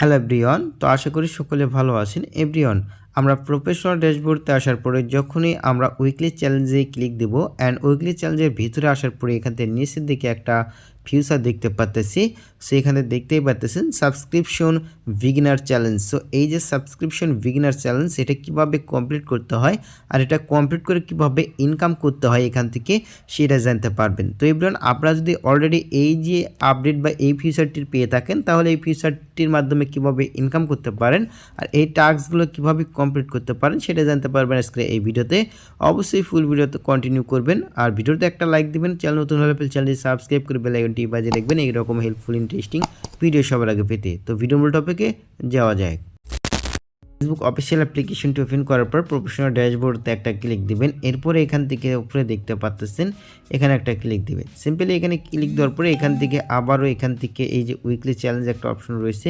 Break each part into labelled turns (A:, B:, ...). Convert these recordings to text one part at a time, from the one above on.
A: Hello everyone তো আশা করি সকলে ভালো আছেন। এভরিওয়ান আমরা প্রফেশনাল ড্যাশবোর্ডতে আসার পরে যখনই আমরা উইকলি চ্যালেঞ্জে ক্লিক দেব অ্যান্ড উইকলি চ্যালেঞ্জের ভিতরে আসার পরে এখান থেকে নিচের দিকে একটা ফিউচার দেখতে পাচ্তেছি সো এখানে দেখতেই পাচ্তেছেন সাবস্ক্রিপশন বিগিনার চ্যালেঞ্জ সো এই যে সাবস্ক্রিপশন বিগিনার চ্যালেঞ্জ এটা কীভাবে কমপ্লিট করতে হয় আর এটা কমপ্লিট করে কীভাবে ইনকাম করতে হয় এখান থেকে, সেটা জানতে পারবেন। তো এবার আপনারা যদি অলরেডি এই যে আপডেট বা এই ফিচারটির পেয়ে থাকেন, তাহলে এই ফিচারটির মাধ্যমে কীভাবে ইনকাম করতে পারেন আর এই টাস্কগুলো কীভাবে কমপ্লিট করতে পারেন, সেটা জানতে পারবেন আজকে এই ভিডিওতে। অবশ্যই ফুল ভিডিওতে কন্টিনিউ করবেন আর ভিডিওতে একটা লাইক দিবেন চ্যানেল নতুন হলে চ্যানেলটি সাবস্ক্রাইব করে বেল আইকনটি বাজিয়ে রাখবেন এইরকম হেল্পফুল ইন্টারেস্টিং ভিডিও সবার আগে পেতে। তো ভিডিও মূল টপিকে যাওয়া যায় ফেসবুক অফিসিয়াল অ্যাপ্লিকেশনটি ওপেন করার পর প্রফেশনাল ড্যাশবোর্ডতে একটা ক্লিক দিবেন। এরপরে এখান থেকে উপরে দেখতে পাচ্ছেন এখানে একটা ক্লিক দিবেন। সিম্পলি এখানে ক্লিক দেওয়ার পরে এখান থেকে আবারও এখান থেকে এই যে উইকলি চ্যালেঞ্জ একটা অপশন রয়েছে,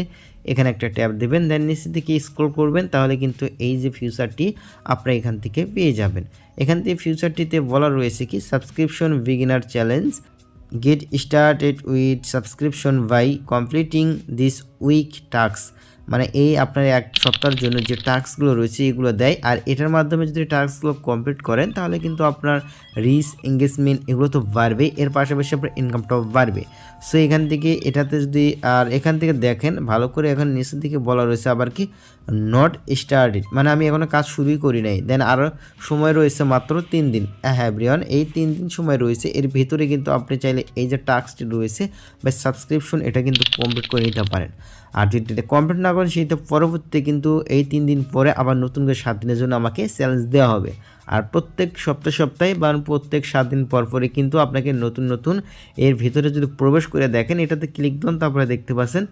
A: এখানে একটা ট্যাব দেবেন। দেন নিচে থেকে স্ক্রল করবেন, তাহলে কিন্তু এই যে ফিউচারটি আপনারা এখান থেকে পেয়ে যাবেন। এখান থেকে ফিউচারটিতে বলা রয়েছে কি subscription beginner challenge Get started with subscription by completing this week tax মানে এই আপনার এক সপ্তাহের জন্য যে টাস্কগুলো রয়েছে, এগুলো দেয়। আর এটার মাধ্যমে যদি টাস্কগুলো কমপ্লিট করেন, তাহলে কিন্তু আপনার রিস এঙ্গেজমেন্ট এগুলো তো বাড়বে। এর পাশাপাশি আপনার ইনকামটাও বাড়বে। সো এখান থেকে এটাতে যদি, আর এখান থেকে দেখেন, ভালো করে এখন নিচের দিকে বলা রয়েছে আবার কি নট স্টার্টেড মানে আমি এখনও কাজ শুরুই করি নাই। দেন আরও সময় রয়েছে মাত্র তিন দিন। হ্যাঁ ব্রিয়ন এই তিন দিন সময় রয়েছে। এর ভিতরে কিন্তু আপনি চাইলে এই যে টাস্কটি রয়েছে, বা সাবস্ক্রিপশন এটা কিন্তু কমপ্লিট করে নিতে পারেন। আর যদি এটা কমপ্লিট না করেন সেটা পরবর্তীতে কিন্তু এই তিন দিন পরে আবার নতুন করে সাত দিনের জন্য আমাকে চ্যালেঞ্জ দেওয়া হবে। আর প্রত্যেক সপ্তাহে সপ্তাহে বা প্রত্যেক সাত দিন পর পরে কিন্তু আপনাকে নতুন নতুন এর ভিতরে যদি প্রবেশ করে দেখেন, এটাতে ক্লিক দেন তারপরে দেখতে পাচ্ছেন,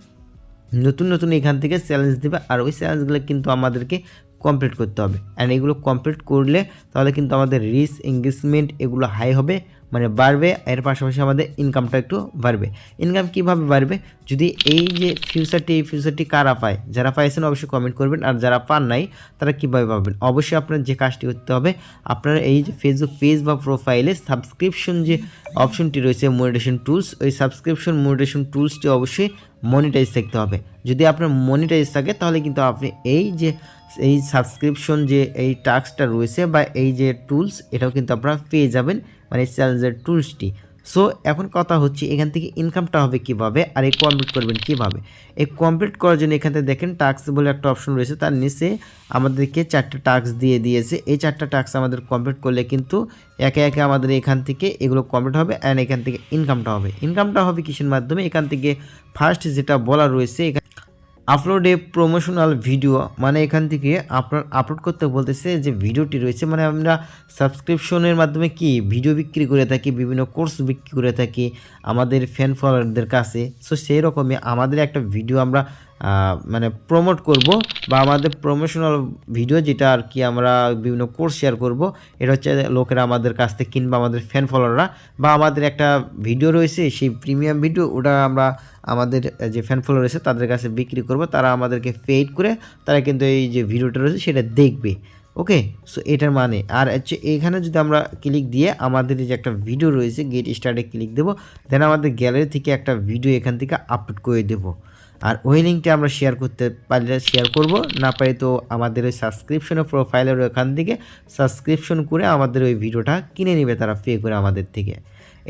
A: নতুন নতুন এখান থেকে চ্যালেঞ্জ দেবে। আর ওই চ্যালেঞ্জগুলো কিন্তু আমাদেরকে কমপ্লিট করতে হবে। অ্যান্ড এগুলো কমপ্লিট করলে তাহলে কিন্তু আমাদের রিচ এঙ্গেজমেন্ট এগুলো হাই হবে মানে বাড়বে, এর পাশাপাশি আমাদের ইনকামটা একটু বাড়বে। ইনকাম কীভাবে বাড়বে? যদি এই যে ফিউচারটি এই ফিউচারটি কারা পায়? যারা পাইছেন অবশ্যই কমেন্ট করবেন, আর যারা পান নাই, তারা কীভাবে পাবেন? অবশ্যই আপনার যে কাজটি করতে হবে, আপনার এই যে ফেসবুক পেজ বা প্রোফাইলে সাবস্ক্রিপশন যে অপশনটি রয়েছে মোডিটেশন টুলস ওই সাবস্ক্রিপশন মোডিটেশন টুলসটি অবশ্যই মনিটাইজ থাকতে হবে। যদি আপনার মনিটাইজ থাকে, তাহলে কিন্তু আপনি এই যে, এই সাবস্ক্রিপশন যে, এই টাস্কটা রয়েছে বা এই যে টুলস এটাও কিন্তু আপনারা পেয়ে যাবেন। মানে চ্যালেঞ্জের টুলসটি সো এখন কথা হচ্ছে এখান থেকে ইনকামটা হবে কীভাবে আর এই কমপ্লিট করবেন কীভাবে? এই কমপ্লিট করার জন্য এখান থেকে দেখেন টাস্ক বলে একটা অপশন রয়েছে। তার নিচে আমাদেরকে চারটা টাস্ক দিয়ে দিয়েছে। এই চারটা টাস্ক আমাদের কমপ্লিট করলে কিন্তু একে একে আমাদের এখান থেকে এগুলো কমপ্লিট হবে অ্যান্ড এখান থেকে ইনকামটা হবে। ইনকামটা হবে কিসের মাধ্যমে? এখান থেকে ফার্স্ট যেটা বলা রয়েছে, এখানে আপলোড এ প্রমোশনাল ভিডিও মানে এখান থেকে আপনার আপলোড করতে বলতেছে যে ভিডিওটি রয়েছে মানে আমরা সাবস্ক্রিপশনের মাধ্যমে কি ভিডিও বিক্রি করে থাকি, বিভিন্ন কোর্স বিক্রি করে থাকি আমাদের ফ্যান ফলোয়ারদের কাছে। সো সেই রকমই আমাদের একটা ভিডিও আমরা মানে প্রমোট করব বা আমাদের প্রমোশনাল ভিডিও যেটা আর কি আমরা বিভিন্ন কোর্স শেয়ার করব, এটা হচ্ছে লোকেরা আমাদের কাছ থেকে কিনবা, আমাদের ফ্যান ফলোয়াররা বা আমাদের একটা ভিডিও রয়েছে, সেই প্রিমিয়াম ভিডিও ওটা আমরা আমাদের যে ফ্যান ফলোয়ার রয়েছে তাদের কাছে বিক্রি করব। তারা আমাদেরকে পেইড করে, তারা কিন্তু এই যে ভিডিওটা রয়েছে, সেটা দেখবে। ওকে? সো এটার মানে। আর হচ্ছে এখানে যদি আমরা ক্লিক দিয়ে আমাদের যে একটা ভিডিও রয়েছে গেট স্টার্টে ক্লিক দেবো দেন আমাদের গ্যালারি থেকে একটা ভিডিও এখান থেকে আপলোড করে দেবো। আর ওই লিঙ্কটা আমরা শেয়ার করতে পারলে শেয়ার করব। না পারি তো আমাদের ওই সাবস্ক্রিপশনের প্রোফাইলের ওখান থেকে সাবস্ক্রিপশন করে আমাদের ওই ভিডিওটা কিনে নেবে তারা পে করে আমাদের থেকে।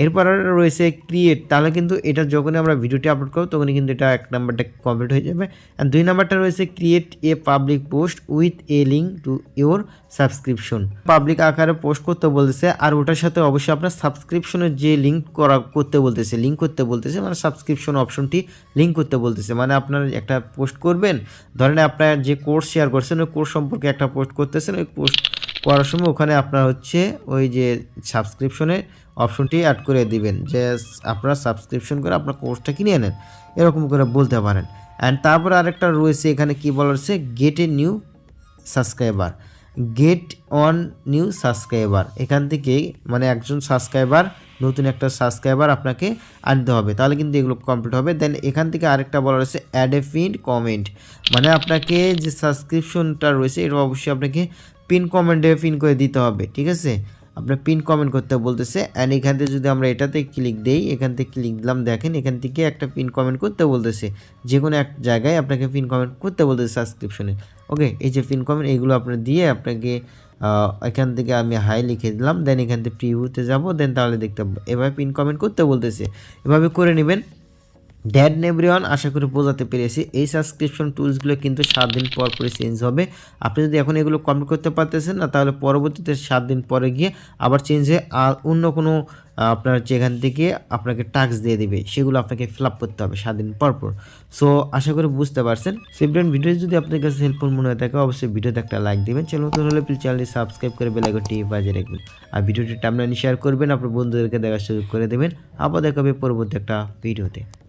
A: এরপর রয়েছে ক্রিয়েট তাহলে কিন্তু এটা যখনই আমরা ভিডিওটি আপলোড করব, তখনই কিন্তু এটা এক নাম্বারটা কমপ্লিট হয়ে যাবে। অ্যান্ড দুই নাম্বারটা রয়েছে create a public post with a link to your subscription public আকারে পোস্ট করতে বলতেছে, আর ওটার সাথে অবশ্যই আপনার সাবস্ক্রিপশনের যে লিঙ্ক করা, করতে বলতেছে লিঙ্ক করতে বলতেছে মানে সাবস্ক্রিপশন অপশনটি লিঙ্ক করতে বলতেছে। মানে আপনার একটা পোস্ট করবেন, ধরেন আপনার যে কোর্স শেয়ার করছেন, ওই কোর্স সম্পর্কে একটা পোস্ট করতেছেন, ওই পোস্ট করার সময় ওখানে আপনার হচ্ছে ওই যে সাবস্ক্রিপশনের অপশনটি অ্যাড করে দিবেন। যে আপনারা সাবস্ক্রিপশন করে আপনার কোর্সটা কিনে নেন, এরকম করে বলতে পারেন। অ্যান্ড তারপরে আরেকটা রয়েছে, এখানে কি বলা হচ্ছে? Get a new subscriber get on new subscriber এখান থেকে মানে একজন সাবস্ক্রাইবার নতুন একটা সাবস্ক্রাইবার আপনাকে আনতে হবে। তাহলে কিন্তু এগুলো কমপ্লিট হবে। দেন এখান থেকে আরেকটা বলা রয়েছে অ্যাড এ পিন কমেন্ট মানে আপনাকে যে সাবস্ক্রিপশনটা রয়েছে, এটা অবশ্যই আপনাকে পিন কমেন্টে পিন করে দিতে হবে, ঠিক আছে? আপনার পিন কমেন্ট করতে বলতেছে অ্যান্ড এখান থেকে যদি আমরা এটাতে ক্লিক দেই, এখান থেকে ক্লিক দিলাম, দেখেন এখান থেকে একটা পিন কমেন্ট করতে বলতেছে। যে কোনো এক জায়গায় আপনাকে পিন কমেন্ট করতে বলতেছে সাবস্ক্রিপশনে ওকে এই যে পিন কমেন্ট এইগুলো আপনার দিয়ে আপনাকে এখান থেকে আমি হাই লিখে দিলাম দেন এখান থেকে প্রিভিউতে যাব দেন তাহলে দেখতে এভাবে পিন কমেন্ট করতে বলতেছে। এভাবে করে নেবেন ড্যাড নেবরিওয়ান আশা করি বোঝাতে পেরেছি। এই সাবস্ক্রিপশন টুলসগুলো কিন্তু সাত দিন পর পরে চেঞ্জ হবে। আপনি যদি এখন এগুলো কমপ্লিট করতে পারতেছেন না, তাহলে পরবর্তীতে সাত দিন পরে গিয়ে আবার চেঞ্জ হয়ে আর অন্য কোনো আপনার যেখান থেকে আপনাকে টাস্ক দিয়ে দেবে। সেগুলো আপনাকে ফিল করতে হবে সাত দিন পর পর। সো আশা করি বুঝতে পারছেন। সেভরেন ভিডিও যদি আপনার কাছে হেল্পফুল মনে হয়ে থাকে, অবশ্যই ভিডিওতে একটা লাইক দিবেন। চ্যানেল হলে প্লিজ চ্যানেলটি সাবস্ক্রাইব করে বেলাইকনটি বাজিয়ে রাখবেন। আর ভিডিওটি টাইমলাইনে শেয়ার করবেন। আপনার বন্ধুদেরকে দেখার সুযোগ করে দেবেন। আবার দেখাবে পরবর্তী একটা ভিডিওতে